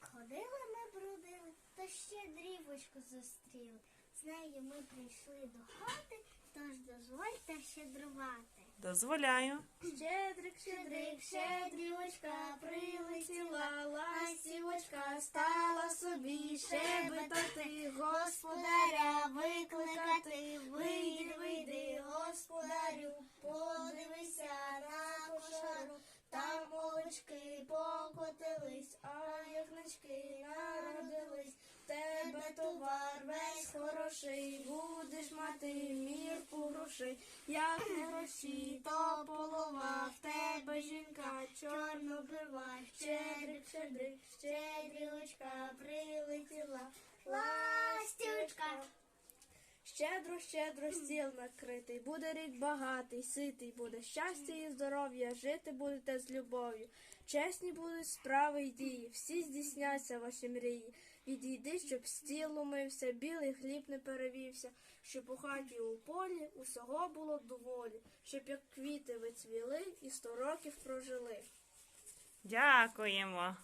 ходили ми бродили, то ще дрівочку зустріли. З нею ми прийшли до хати, тож дозвольте щедрувати. Дозволяю. Щедрик, щедрик, щедрівочка прилетіла, ластівочка стала собі щебетати, господаря хороший, будеш мати мірку грошей, як не гроші, то полова, в тебе жінка чорно чорнобрива, щедрик, щедрик, щедрівочка прилетіла, ластівочка. Щедро, щедро стіл накритий, буде рік багатий, ситий, буде щастя і здоров'я, жити будете з любов'ю. Чесні будуть справи й дії, всі здійсняться ваші мрії. Відійди, щоб стіл умився, білий хліб не перевівся, щоб у хаті у полі усього було доволі, щоб як квіти ви цвіли і сто років прожили. Дякуємо.